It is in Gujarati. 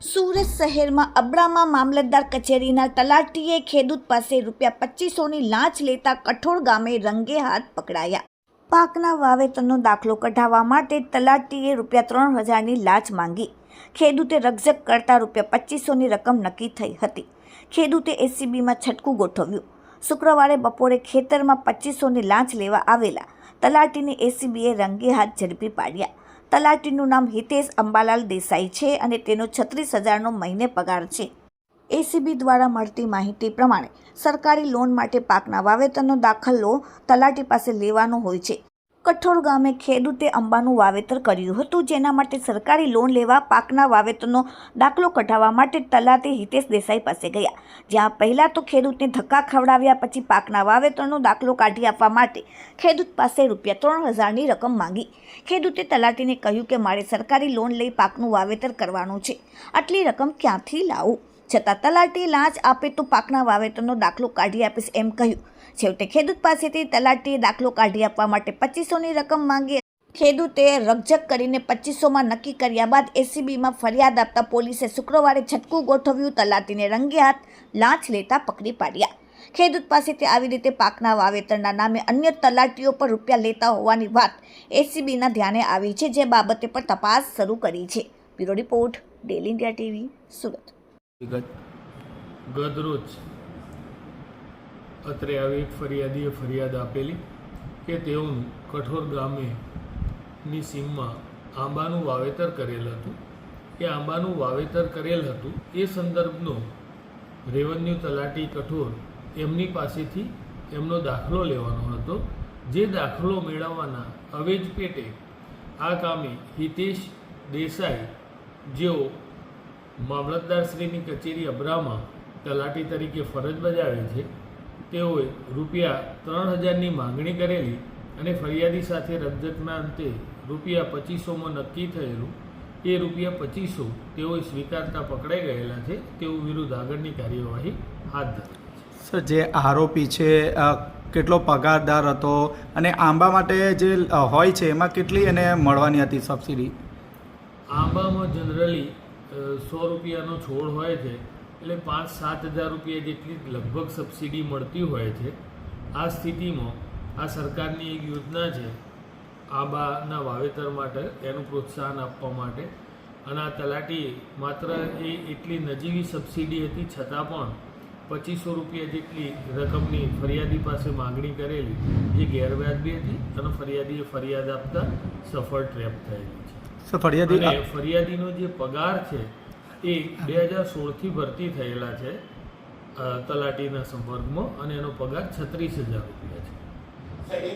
સુરત શહેરમાં અબડામાં મામલતદાર કચેરીના તલાટીએ ખેડૂત પાસે રૂપિયા પચીસોની લાંચ લેતા કઠોળ ગામે રંગે હાથ પકડાયા. પાકના વાવેતરનો દાખલો કઢાવવા માટે તલાટીએ રૂપિયા ત્રણ હજારની લાંચ માંગી. ખેડૂતે રકઝક કરતા રૂપિયા પચીસોની રકમ નક્કી થઈ હતી. ખેડૂતે એસીબીમાં છટકું ગોઠવ્યું. શુક્રવારે બપોરે ખેતરમાં પચીસોની લાંચ લેવા આવેલા. તલાટીને એસીબીએ રંગે હાથ ઝડપી પાડ્યા. તલાટીનું નામ હિતેશ અંબાલાલ દેસાઈ છે અને તેનો છત્રીસ હજારનો મહિને પગાર છે. એસીબી દ્વારા મળતી માહિતી પ્રમાણે સરકારી લોન માટે પાકના વાવેતરનો દાખલો તલાટી પાસે લેવાનો હોય છે. કઠોળ ગામે ખેડૂતે અંબાનું વાવેતર કર્યું હતું, જેના માટે સરકારી લોન લેવા પાકના વાવેતરનો દાખલો કઢાવવા માટે તલાટી હિતેશ દેસાઈ પાસે ગયા. જ્યાં પહેલાં તો ખેડૂતને ધક્કા ખવડાવ્યા પછી પાકના વાવેતરનો દાખલો કાઢી આપવા માટે ખેડૂત પાસે રૂપિયા ત્રણ હજારની રકમ માંગી. ખેડૂતે તલાટીને કહ્યું કે, મારે સરકારી લોન લઈ પાકનું વાવેતર કરવાનું છે. આટલી રકમ ક્યાંથી લાવું? છતાં તલાટી લાંચ આપે તો પાકના વાવેતરનો દાખલો કાઢી આપીશ એમ કહ્યું. છેવટે ખેડૂત પાસેથી તલાટીએ દાખલો કાઢી આપવા માટે પચીસોની રકમ માંગી. ખેડૂતે રકઝક કરીને પચીસોમાં નક્કી કર્યા બાદ એસીબીમાં ફરિયાદ આપતા પોલીસે શુક્રવારે છટકું ગોઠવ્યું, તલાટીને રંગે હાથ, લાંચ લેતા પકડી પાડ્યા. ખેડૂત પાસેથી આવી રીતે પાકના વાવેતરના નામે અન્ય તલાટીઓ પર રૂપિયા લેતા હોવાની વાત એસીબીના ધ્યાને આવી છે, જે બાબતે પર તપાસ શરૂ કરી છે. Bureau report, daily India TV, Surat. વિગત ગતરોજ અત્રે આવી એક ફરિયાદીએ ફરિયાદ આપેલી કે તેઓનું કઠોર ગામેની સીમમાં આંબાનું વાવેતર કરેલ હતું. એ આંબાનું વાવેતર કરેલ હતું. એ સંદર્ભનો રેવન્યુ તલાટી કઠોર એમની પાસેથી એમનો દાખલો લેવાનો હતો. જે દાખલો મેળવવાના અવેજ પેટે આ કામે હિતેશ દેસાઈ જેઓ મામલતદારશ્રીની કચેરી અબરામાં તલાટી તરીકે ફરજ બજાવે છે. તેઓએ રૂપિયા ત્રણ હજારની માંગણી કરેલી અને ફરિયાદી સાથે રજતના અંતે રૂપિયા પચીસોમાં નક્કી થયેલું. એ રૂપિયા પચીસો તેઓએ સ્વીકારતા પકડાઈ ગયેલા છે. તેઓ વિરુદ્ધ આગળની કાર્યવાહી હાથ ધરી સર જે આરોપી છે કેટલો પગારદાર હતો અને આંબા માટે જે હોય છે એમાં કેટલી એને મળવાની હતી સબસિડી? આંબામાં જનરલી સો રૂપિયાનો છોડ હોય છે, એટલે પાંચ સાત હજાર રૂપિયા જેટલી લગભગ સબસિડી મળતી હોય છે. આ સ્થિતિમાં આ સરકારની એક યોજના છે, આંબાના વાવેતર માટે એનું પ્રોત્સાહન આપવા માટે. અને આ તલાટી માત્ર એ એટલી નજીવી સબસિડી હતી, છતાં પણ પચીસો રૂપિયા જેટલી રકમની ફરિયાદી પાસે માગણી કરેલી. જે ગેરવ્યાજબી હતી અને ફરિયાદીએ ફરિયાદ આપતા સફળ ટ્રેપ થયેલી છે. સર ફરિયાદી ફરિયાદીનો જે પગાર છે, એ બે હજાર સોળથી ભરતી થયેલા છે તલાટીના સંપર્કમાં અને એનો પગાર છત્રીસ હજાર રૂપિયા છે.